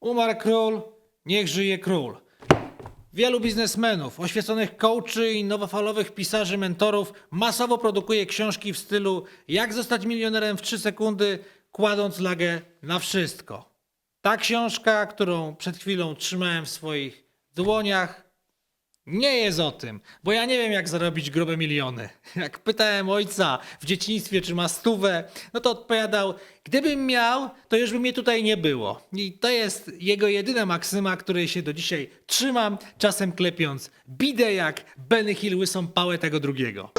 Umarł król, niech żyje król. Wielu biznesmenów, oświeconych coachy i nowofalowych pisarzy, mentorów masowo produkuje książki w stylu Jak zostać milionerem w 3 sekundy, kładąc lagę na wszystko. Ta książka, którą przed chwilą trzymałem w swoich dłoniach, nie jest o tym, bo ja nie wiem, jak zarobić grube miliony. Jak pytałem ojca w dzieciństwie, czy ma stówę, no to odpowiadał, gdybym miał, to już by mnie tutaj nie było. I to jest jego jedyna maksyma, której się do dzisiaj trzymam, czasem klepiąc bidę jak Benny Hill łysą pałę tego drugiego.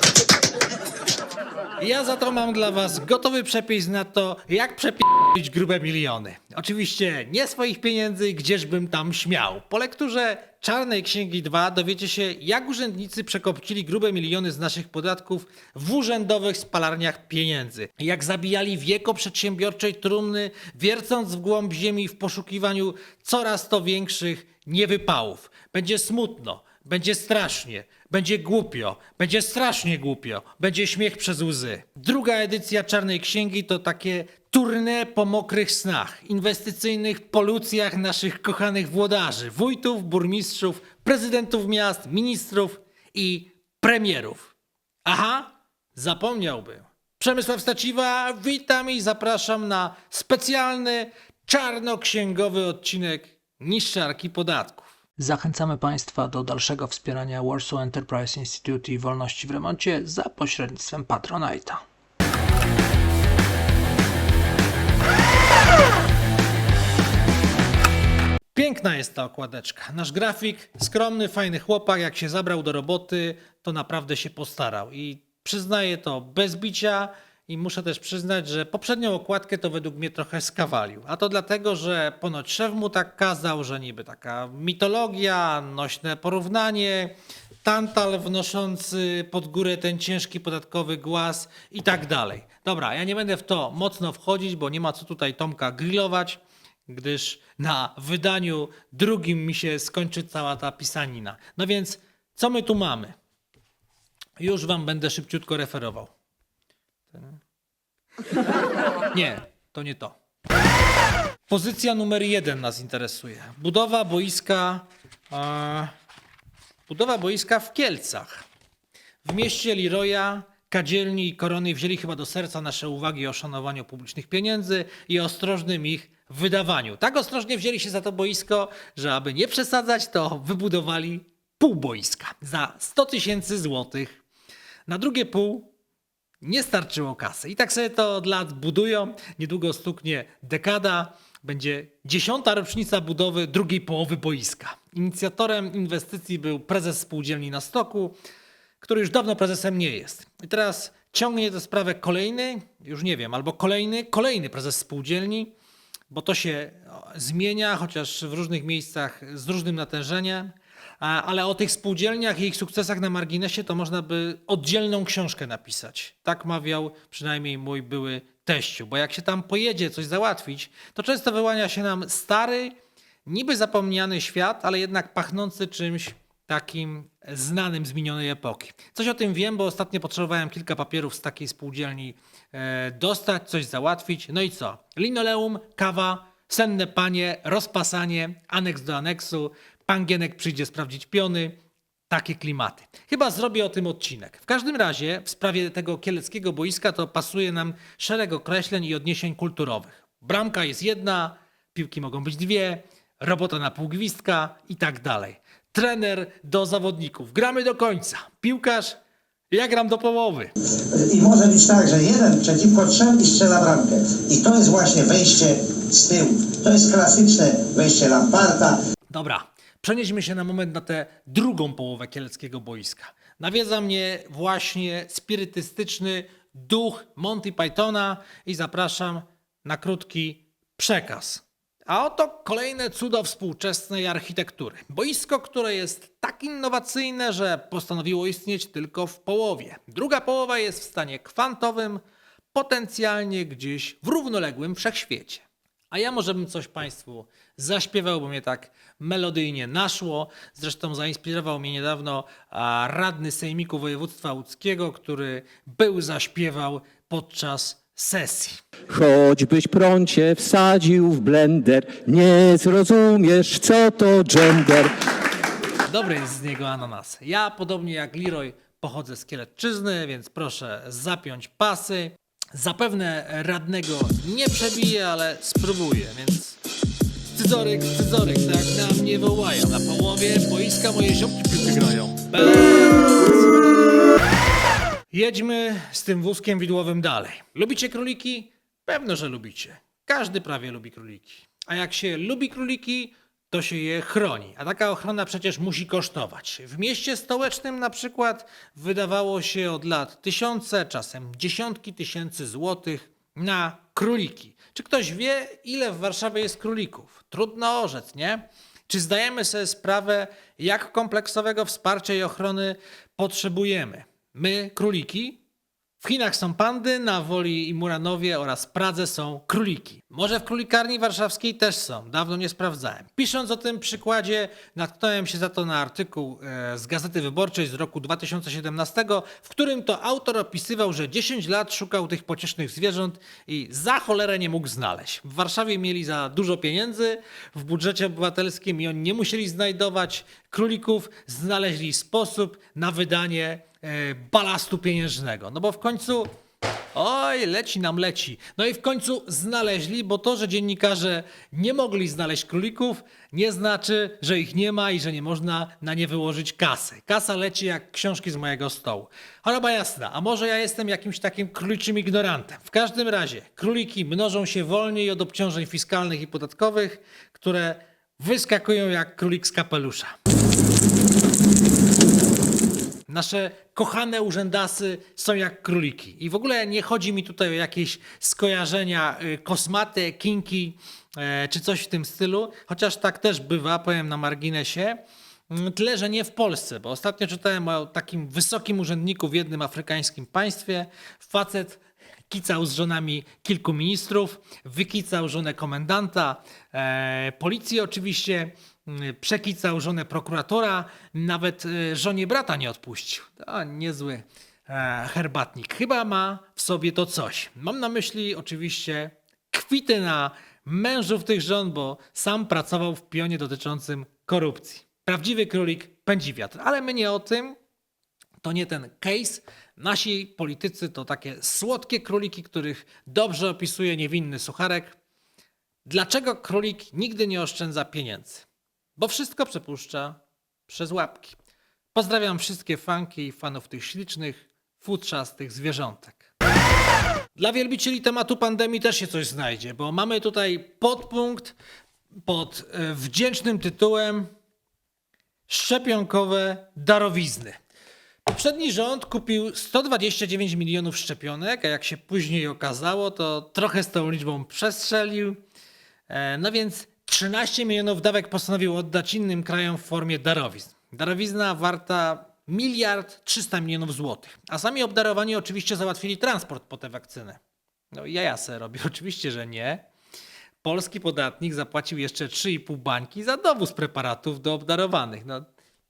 Ja za to mam dla was gotowy przepis na to, jak przepić grube miliony. Oczywiście nie swoich pieniędzy, gdzieżbym tam śmiał. Po lekturze Czarnej Księgi 2 dowiecie się, jak urzędnicy przekopcili grube miliony z naszych podatków w urzędowych spalarniach pieniędzy. Jak zabijali wieko przedsiębiorczej trumny, wiercąc w głąb ziemi w poszukiwaniu coraz to większych niewypałów. Będzie smutno, będzie strasznie, będzie głupio, będzie strasznie głupio, będzie śmiech przez łzy. Druga edycja Czarnej Księgi to takie tournée po mokrych snach, inwestycyjnych polucjach naszych kochanych włodarzy, wójtów, burmistrzów, prezydentów miast, ministrów i premierów. Aha, zapomniałbym. Przemysław Staciwa, witam i zapraszam na specjalny czarnoksięgowy odcinek Niszczarki Podatków. Zachęcamy Państwa do dalszego wspierania Warsaw Enterprise Institute i Wolności w Remoncie za pośrednictwem Patronite'a. Piękna jest ta okładeczka. Nasz grafik, skromny, fajny chłopak, jak się zabrał do roboty, to naprawdę się postarał. I przyznaję to bez bicia i muszę też przyznać, że poprzednią okładkę to według mnie trochę skawalił. A to dlatego, że ponoć szef mu tak kazał, że niby taka mitologia, nośne porównanie, tantal wnoszący pod górę ten ciężki podatkowy głaz i tak dalej. Dobra, ja nie będę w to mocno wchodzić, bo nie ma co tutaj Tomka grillować gdyż na wydaniu drugim mi się skończy cała ta pisanina. No więc, co my tu mamy? Już wam będę szybciutko referował. Nie, to nie to. Pozycja numer jeden nas interesuje. Budowa boiska. E, budowa boiska w Kielcach. W mieście Leroya kadzielni i korony wzięli chyba do serca nasze uwagi o szanowaniu publicznych pieniędzy i ostrożnym ich wydawaniu. Tak ostrożnie wzięli się za to boisko, że aby nie przesadzać, to wybudowali pół boiska za 100 tysięcy złotych. Na drugie pół nie starczyło kasy. I tak sobie to od lat budują. Niedługo stuknie dekada. Będzie dziesiąta rocznica budowy drugiej połowy boiska. Inicjatorem inwestycji był prezes spółdzielni na stoku, który już dawno prezesem nie jest. I teraz ciągnie tę sprawę kolejny, już nie wiem, albo kolejny, kolejny prezes spółdzielni, bo to się zmienia, chociaż w różnych miejscach z różnym natężeniem. A- Ale o tych spółdzielniach i ich sukcesach na marginesie to można by oddzielną książkę napisać. Tak mawiał przynajmniej mój były teściu, bo jak się tam pojedzie coś załatwić, to często wyłania się nam stary, niby zapomniany świat, ale jednak pachnący czymś takim znanym z minionej epoki. Coś o tym wiem, bo ostatnio potrzebowałem kilka papierów z takiej spółdzielni e, dostać, coś załatwić. No i co? Linoleum, kawa, senne panie, rozpasanie, aneks do aneksu, pan Gienek przyjdzie sprawdzić piony. Takie klimaty. Chyba zrobię o tym odcinek. W każdym razie w sprawie tego kieleckiego boiska to pasuje nam szereg określeń i odniesień kulturowych. Bramka jest jedna, piłki mogą być dwie, robota na pół gwizdka i tak dalej. Trener do zawodników. Gramy do końca. Piłkarz, ja gram do połowy. I może być tak, że jeden przeciwko trzem i strzela bramkę. I to jest właśnie wejście z tyłu. To jest klasyczne wejście Lamparta. Dobra, przenieśmy się na moment na tę drugą połowę kieleckiego boiska. Nawiedza mnie właśnie spirytystyczny duch Monty Pythona i zapraszam na krótki przekaz. A oto kolejne cudo współczesnej architektury. Boisko, które jest tak innowacyjne, że postanowiło istnieć tylko w połowie. Druga połowa jest w stanie kwantowym, potencjalnie gdzieś w równoległym wszechświecie. A ja może bym coś Państwu zaśpiewał, bo mnie tak melodyjnie naszło. Zresztą zainspirował mnie niedawno radny Sejmiku Województwa Łódzkiego, który był zaśpiewał podczas sesji. Choćbyś prącie wsadził w blender, nie zrozumiesz, co to gender. Dobry jest z niego ananas. Ja, podobnie jak Leroy, pochodzę z Kielecczyzny, więc proszę zapiąć pasy. Zapewne radnego nie przebije, ale spróbuję, więc scyzoryk, scyzoryk, tak na mnie wołają. Na połowie boiska moje ziomki piłkę grają. Jedźmy z tym wózkiem widłowym dalej. Lubicie króliki? Pewno, że lubicie. Każdy prawie lubi króliki. A jak się lubi króliki, to się je chroni. A taka ochrona przecież musi kosztować. W mieście stołecznym na przykład wydawało się od lat tysiące, czasem dziesiątki tysięcy złotych na króliki. Czy ktoś wie, ile w Warszawie jest królików? Trudno orzec, nie? Czy zdajemy sobie sprawę, jak kompleksowego wsparcia i ochrony potrzebujemy? My, króliki, w Chinach są pandy, na Woli i Muranowie oraz Pradze są króliki. Może w królikarni warszawskiej też są, dawno nie sprawdzałem. Pisząc o tym przykładzie, natknąłem się za to na artykuł e, z Gazety Wyborczej z roku 2017, w którym to autor opisywał, że 10 lat szukał tych pociesznych zwierząt i za cholerę nie mógł znaleźć. W Warszawie mieli za dużo pieniędzy w budżecie obywatelskim i oni nie musieli znajdować królików, znaleźli sposób na wydanie balastu pieniężnego. No bo w końcu, oj, leci nam leci. No i w końcu znaleźli, bo to, że dziennikarze nie mogli znaleźć królików, nie znaczy, że ich nie ma i że nie można na nie wyłożyć kasy. Kasa leci jak książki z mojego stołu. Choroba jasna, a może ja jestem jakimś takim króliczym ignorantem. W każdym razie, króliki mnożą się wolniej od obciążeń fiskalnych i podatkowych, które wyskakują jak królik z kapelusza. Nasze kochane urzędasy są jak króliki. I w ogóle nie chodzi mi tutaj o jakieś skojarzenia y, kosmate, kinki e, czy coś w tym stylu, chociaż tak też bywa, powiem na marginesie. Mm, Tyle, że nie w Polsce, bo ostatnio czytałem o takim wysokim urzędniku w jednym afrykańskim państwie. Facet kicał z żonami kilku ministrów, wykicał żonę komendanta, e, policji oczywiście, przekicał żonę prokuratora, nawet e, żonie brata nie odpuścił. To niezły e, herbatnik. Chyba ma w sobie to coś. Mam na myśli oczywiście kwity na mężów tych żon, bo sam pracował w pionie dotyczącym korupcji. Prawdziwy królik pędzi wiatr, ale my nie o tym, to nie ten case. Nasi politycy to takie słodkie króliki, których dobrze opisuje niewinny sucharek. Dlaczego królik nigdy nie oszczędza pieniędzy? Bo wszystko przepuszcza przez łapki. Pozdrawiam wszystkie fanki i fanów tych ślicznych, futrzastych zwierzątek. Dla wielbicieli tematu pandemii też się coś znajdzie, bo mamy tutaj podpunkt pod e, wdzięcznym tytułem Szczepionkowe darowizny. Poprzedni rząd kupił 129 milionów szczepionek, a jak się później okazało, to trochę z tą liczbą przestrzelił. E, No więc 13 milionów dawek postanowił oddać innym krajom w formie darowizn. Darowizna warta miliard 300 milionów złotych. A sami obdarowani oczywiście załatwili transport po tę wakcynę. No i jaja se robi, oczywiście, że nie. Polski podatnik zapłacił jeszcze 3,5 bańki za dowóz preparatów do obdarowanych. No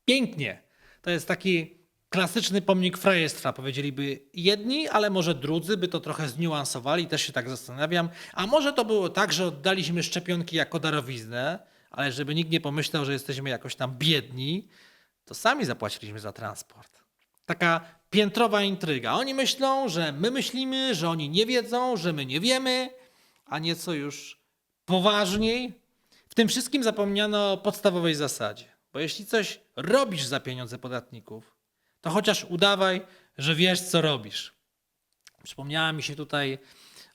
pięknie. To jest taki klasyczny pomnik frajestwa, powiedzieliby jedni, ale może drudzy by to trochę zniuansowali, też się tak zastanawiam. A może to było tak, że oddaliśmy szczepionki jako darowiznę, ale żeby nikt nie pomyślał, że jesteśmy jakoś tam biedni, to sami zapłaciliśmy za transport. Taka piętrowa intryga. Oni myślą, że my myślimy, że oni nie wiedzą, że my nie wiemy, a nieco już poważniej. W tym wszystkim zapomniano o podstawowej zasadzie. Bo jeśli coś robisz za pieniądze podatników, to chociaż udawaj, że wiesz, co robisz. Przypomniała mi się tutaj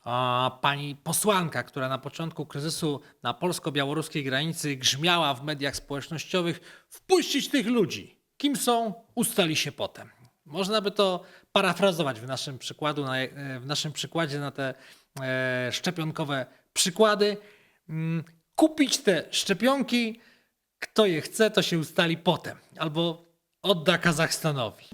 a, pani posłanka, która na początku kryzysu na polsko-białoruskiej granicy grzmiała w mediach społecznościowych: wpuścić tych ludzi. Kim są, ustali się potem. Można by to parafrazować w naszym, przykładu, na, e, w naszym przykładzie na te e, szczepionkowe przykłady. Mm, Kupić te szczepionki, kto je chce, to się ustali potem. Albo odda Kazachstanowi.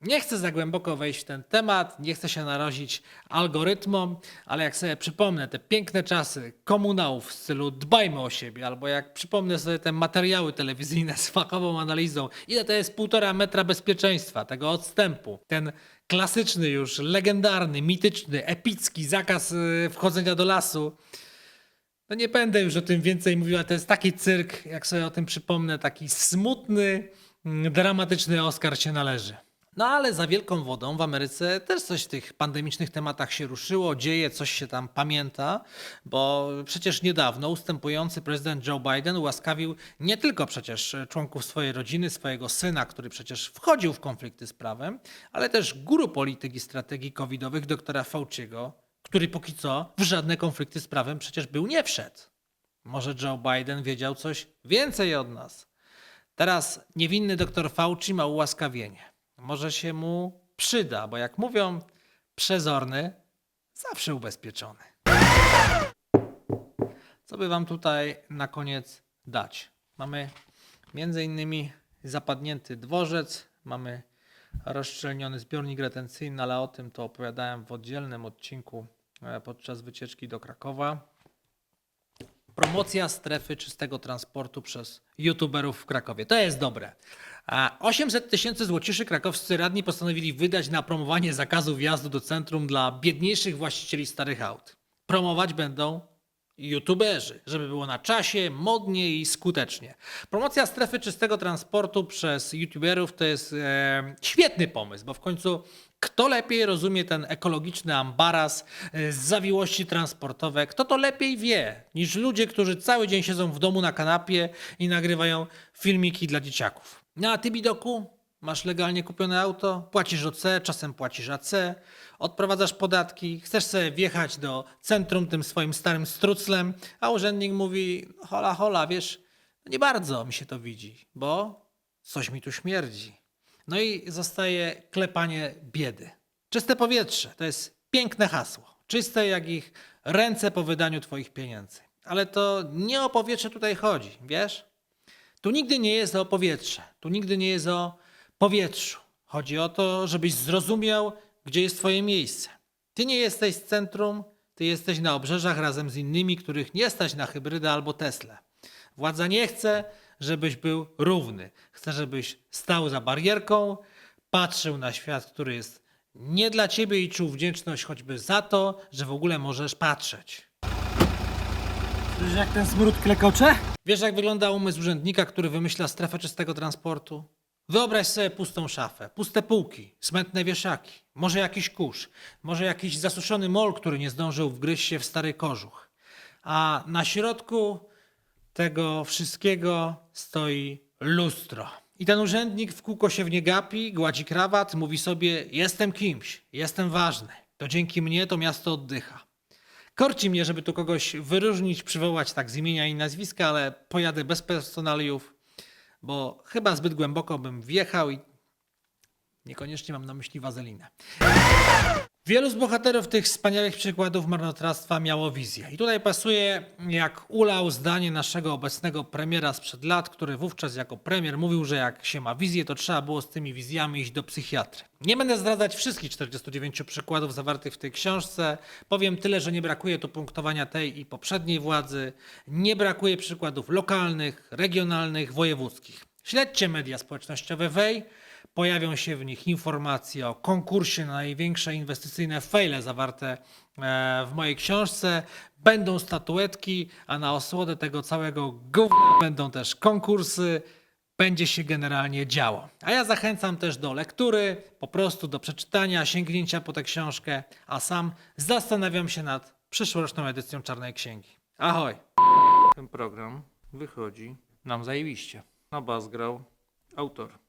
Nie chcę za głęboko wejść w ten temat, nie chcę się narazić algorytmom, ale jak sobie przypomnę te piękne czasy komunałów w stylu dbajmy o siebie, albo jak przypomnę sobie te materiały telewizyjne z fachową analizą, ile to jest półtora metra bezpieczeństwa, tego odstępu, ten klasyczny już, legendarny, mityczny, epicki zakaz y, wchodzenia do lasu, no nie będę już o tym więcej mówił, ale to jest taki cyrk, jak sobie o tym przypomnę, taki smutny, mm, dramatyczny Oscar się należy. No ale za wielką wodą w Ameryce też coś w tych pandemicznych tematach się ruszyło, dzieje, coś się tam pamięta, bo przecież niedawno ustępujący prezydent Joe Biden ułaskawił nie tylko przecież członków swojej rodziny, swojego syna, który przecież wchodził w konflikty z prawem, ale też guru polityki strategii covidowych doktora Fauciego, który póki co w żadne konflikty z prawem przecież był nie wszedł. Może Joe Biden wiedział coś więcej od nas. Teraz niewinny doktor Fauci ma ułaskawienie. Może się mu przyda, bo jak mówią, przezorny zawsze ubezpieczony. Co by wam tutaj na koniec dać? Mamy między innymi zapadnięty dworzec, mamy rozszczelniony zbiornik retencyjny, ale o tym to opowiadałem w oddzielnym odcinku podczas wycieczki do Krakowa. Promocja strefy czystego transportu przez youtuberów w Krakowie. To jest dobre. A 800 tysięcy złociszy krakowscy radni postanowili wydać na promowanie zakazu wjazdu do centrum dla biedniejszych właścicieli starych aut. Promować będą youtuberzy, żeby było na czasie, modnie i skutecznie. Promocja strefy czystego transportu przez youtuberów to jest e, świetny pomysł, bo w końcu kto lepiej rozumie ten ekologiczny ambaras, e, zawiłości transportowe, kto to lepiej wie niż ludzie, którzy cały dzień siedzą w domu na kanapie i nagrywają filmiki dla dzieciaków. No a ty, masz legalnie kupione auto, płacisz OC, czasem płacisz AC, odprowadzasz podatki, chcesz sobie wjechać do centrum tym swoim starym struclem, a urzędnik mówi, hola, hola, wiesz, nie bardzo mi się to widzi, bo coś mi tu śmierdzi. No i zostaje klepanie biedy. Czyste powietrze to jest piękne hasło. Czyste jak ich ręce po wydaniu twoich pieniędzy. Ale to nie o powietrze tutaj chodzi, wiesz? Tu nigdy nie jest o powietrze, tu nigdy nie jest o powietrzu. Chodzi o to, żebyś zrozumiał, gdzie jest Twoje miejsce. Ty nie jesteś z centrum, ty jesteś na obrzeżach razem z innymi, których nie stać na hybrydę albo Tesla. Władza nie chce, żebyś był równy. Chce, żebyś stał za barierką, patrzył na świat, który jest nie dla ciebie i czuł wdzięczność choćby za to, że w ogóle możesz patrzeć. Słyszysz jak ten smród klekocze? Wiesz, jak wygląda umysł urzędnika, który wymyśla strefę czystego transportu? Wyobraź sobie pustą szafę, puste półki, smętne wieszaki, może jakiś kurz, może jakiś zasuszony mol, który nie zdążył wgryźć się w stary kożuch. A na środku tego wszystkiego stoi lustro. I ten urzędnik w kółko się w nie gapi, gładzi krawat, mówi sobie: Jestem kimś, jestem ważny. To dzięki mnie to miasto oddycha. Korci mnie, żeby tu kogoś wyróżnić, przywołać tak z imienia i nazwiska, ale pojadę bez personaliów, bo chyba zbyt głęboko bym wjechał i niekoniecznie mam na myśli wazelinę. Wielu z bohaterów tych wspaniałych przykładów marnotrawstwa miało wizję. I tutaj pasuje, jak ulał zdanie naszego obecnego premiera sprzed lat, który wówczas jako premier mówił, że jak się ma wizję, to trzeba było z tymi wizjami iść do psychiatry. Nie będę zdradzać wszystkich 49 przykładów zawartych w tej książce. Powiem tyle, że nie brakuje tu punktowania tej i poprzedniej władzy. Nie brakuje przykładów lokalnych, regionalnych, wojewódzkich. Śledźcie media społecznościowe Wej. Pojawią się w nich informacje o konkursie na największe inwestycyjne fejle zawarte e, w mojej książce. Będą statuetki, a na osłodę tego całego gówna będą też konkursy. Będzie się generalnie działo. A ja zachęcam też do lektury, po prostu do przeczytania, sięgnięcia po tę książkę, a sam zastanawiam się nad przyszłoroczną edycją Czarnej Księgi. Ahoj! Ten program wychodzi nam zajebiście. Na bas grał autor.